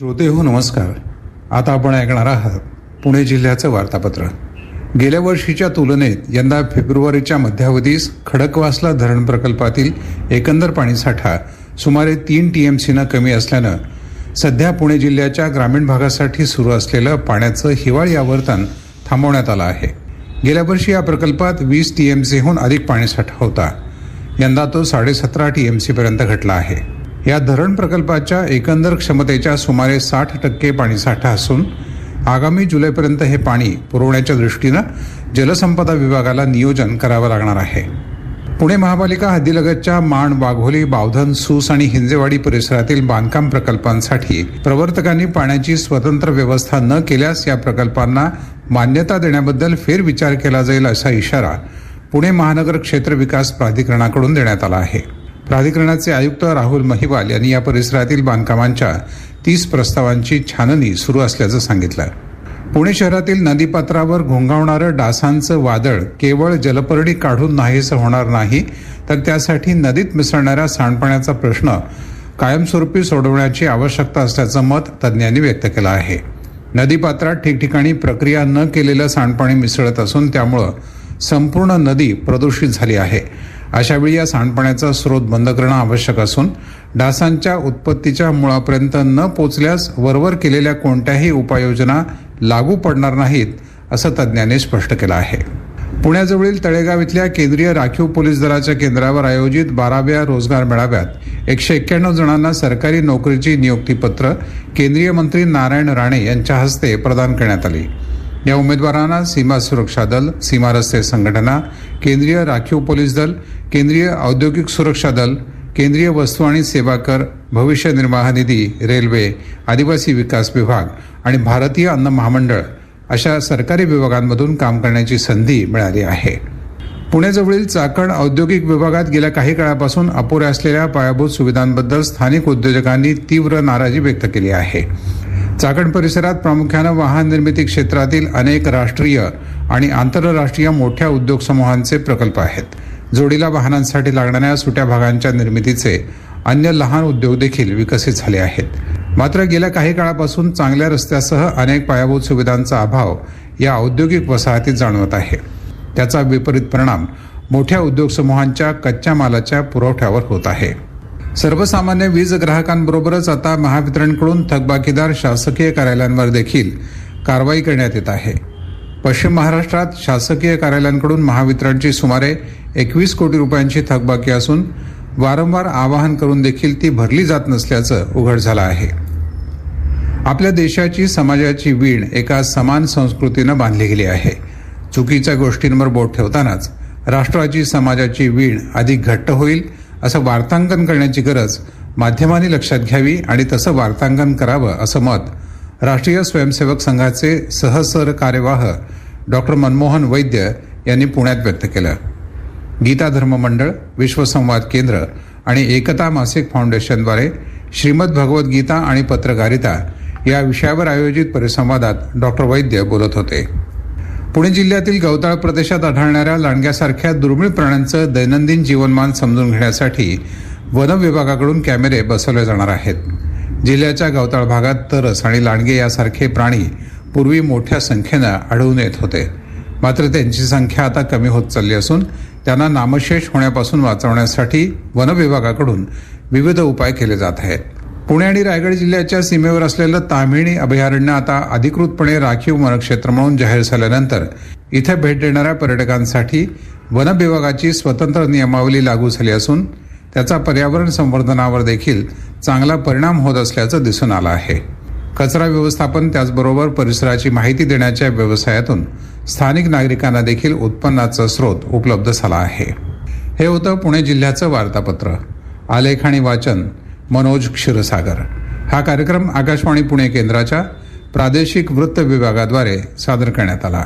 श्रोते हो नमस्कार. आता आपण ऐकणार आहात पुणे जिल्ह्याचं वार्तापत्र. गेल्या वर्षीच्या तुलनेत यंदा फेब्रुवारीच्या मध्यावधीस खडकवासला धरण प्रकल्पातील एकंदर पाणीसाठा सुमारे तीन टी एम सीनं कमी असल्यानं सध्या पुणे जिल्ह्याच्या ग्रामीण भागासाठी सुरू असलेलं पाण्याचं हिवाळी आवर्तन थांबवण्यात आलं आहे. गेल्या वर्षी या प्रकल्पात वीस टी एम सीहून अधिक पाणीसाठा होता. यंदा तो साडेसतरा टी एम सीपर्यंत घटला आहे. या धरण प्रकल्पाच्या एकंदर क्षमतेच्या सुमारे साठ टक्के पाणीसाठा असून आगामी जुलैपर्यंत हे पाणी पुरवण्याच्या दृष्टीनं जलसंपदा विभागाला नियोजन करावं लागणार आहे. पुणे महापालिका हद्दीलगतच्या माण वाघोली बावधन सूस आणि हिंजेवाडी परिसरातील बांधकाम प्रकल्पांसाठी प्रवर्तकांनी पाण्याची स्वतंत्र व्यवस्था न केल्यास या प्रकल्पांना मान्यता देण्याबद्दल फेरविचार केला जाईल असा इशारा पुणे महानगर क्षेत्र विकास प्राधिकरणाकडून देण्यात आला आहे. प्राधिकरणाचे आयुक्त राहुल महिवाल यांनी या परिसरातील बांधकामांच्या तीस प्रस्तावांची छाननी सुरू असल्याचं सांगितलं. पुणे शहरातील नदीपात्रावर घोंगावणारं डासांचं वादळ केवळ जलपर्णी काढून नाहीसं होणार नाही तर त्यासाठी नदीत मिसळणाऱ्या सांडपाण्याचा प्रश्न कायमस्वरूपी सोडवण्याची आवश्यकता असल्याचं मत तज्ज्ञांनी व्यक्त केलं आहे. नदीपात्रात ठिकठिकाणी प्रक्रिया न केलेलं सांडपाणी मिसळत असून त्यामुळं संपूर्ण नदी प्रदूषित झाली आहे. अशावेळी या सांडपाण्याचा स्रोत बंद करणं आवश्यक असून डासांच्या उत्पत्तीच्या मुळापर्यंत न पोचल्यास वरवर केलेल्या कोणत्याही उपाययोजना लागू पडणार नाहीत असं तज्ज्ञांनी स्पष्ट केलं आहे. पुण्याजवळील तळेगाव इथल्या केंद्रीय राखीव पोलीस दलाच्या केंद्रावर आयोजित बाराव्या रोजगार मेळाव्यात एकशे एक्क्याण्णव जणांना सरकारी नोकरीची नियुक्तीपत्र केंद्रीय मंत्री नारायण राणे यांच्या हस्ते प्रदान करण्यात आली. या उमेदवारांना सीमा सुरक्षा दल सीमा रस्ते संघटना केंद्रीय राखीव पोलीस दल केंद्रीय औद्योगिक सुरक्षा दल केंद्रीय वस्तू आणि सेवा कर भविष्य निर्वाह निधी रेल्वे आदिवासी विकास विभाग आणि भारतीय अन्न महामंडळ अशा सरकारी विभागांमधून काम करण्याची संधी मिळाली आहे. पुण्याजवळील चाकण औद्योगिक विभागात गेल्या काही काळापासून अपुऱ्या असलेल्या पायाभूत सुविधांबद्दल स्थानिक उद्योजकांनी तीव्र नाराजी व्यक्त केली आहे. चाकण परिसरात प्रामुख्यानं वाहन निर्मिती क्षेत्रातील अनेक राष्ट्रीय आणि आंतरराष्ट्रीय मोठ्या उद्योग समूहांचे प्रकल्प आहेत. जोडीला वाहनांसाठी लागणाऱ्या सुट्या भागांच्या निर्मितीचे अन्य लहान उद्योग देखील विकसित झाले आहेत. मात्र गेल्या काही काळापासून चांगल्या रस्त्यासह अनेक पायाभूत सुविधांचा अभाव या औद्योगिक वसाहतीत जाणवत आहे. त्याचा विपरीत परिणाम मोठ्या उद्योग समूहांच्या कच्च्या मालाच्या पुरवठ्यावर होत आहे. सर्वसामान्य वीज ग्राहकांबरोबरच आता महावितरणकडून थकबाकीदार शासकीय कार्यालयांवर देखील कारवाई करण्यात येत आहे. पश्चिम महाराष्ट्रात शासकीय कार्यालयांकडून महावितरणची सुमारे एकवीस कोटी रुपयांची थकबाकी असून वारंवार आवाहन करून देखील ती भरली जात नसल्याचं उघड झालं आहे. आपल्या देशाची समाजाची वीण एका समान संस्कृतीनं बांधली गेली आहे. चुकीच्या गोष्टींवर बोट ठेवतानाच राष्ट्राची समाजाची वीण अधिक घट्ट होईल असं वार्तांकन करण्याची गरज माध्यमांनी लक्षात घ्यावी आणि तसं वार्तांकन करावं असं मत राष्ट्रीय स्वयंसेवक संघाचे सहसर कार्यवाह डॉक्टर मनमोहन वैद्य यांनी पुण्यात व्यक्त केलं. गीता धर्म मंडळ विश्वसंवाद केंद्र आणि एकता मासिक फाउंडेशनद्वारे श्रीमद भगवद्गीता आणि पत्रकारिता या विषयावर आयोजित परिसंवादात डॉक्टर वैद्य बोलत होते. पुणे जिल्ह्यातील गवताळ प्रदेशात आढळणाऱ्या लांडग्यासारख्या दुर्मिळ प्राण्यांचं दैनंदिन जीवनमान समजून घेण्यासाठी वन विभागाकडून कॅमेरे बसवले जाणार आहेत. जिल्ह्याच्या गवताळ भागात तरस आणि लांडगे यासारखे प्राणी पूर्वी मोठ्या संख्येनं आढळून येत होते. मात्र त्यांची संख्या आता कमी होत चालली असून त्यांना नामशेष होण्यापासून वाचवण्यासाठी वन विभागाकडून विविध उपाय केले जात आहेत. पुणे आणि रायगड जिल्ह्याच्या सीमेवर असलेलं ताम्हिणी अभयारण्य आता अधिकृतपणे राखीव वनक्षेत्र म्हणून जाहीर झाल्यानंतर इथं भेट देणाऱ्या पर्यटकांसाठी वन विभागाची स्वतंत्र नियमावली लागू झाली असून त्याचा पर्यावरण संवर्धनावर देखील चांगला परिणाम होत असल्याचं दिसून आलं आहे. कचरा व्यवस्थापन त्याचबरोबर परिसराची माहिती देण्याच्या व्यवसायातून स्थानिक नागरिकांना देखील उत्पन्नाचा स्रोत उपलब्ध झाला आहे. हे होतं पुणे जिल्ह्याचं वार्तापत्र. आलेख आणि वाचन मनोज क्षीरसागर. हा कार्यक्रम आकाशवाणी पुणे केंद्राच्या प्रादेशिक वृत्त विभागाद्वारे सादर करण्यात आला.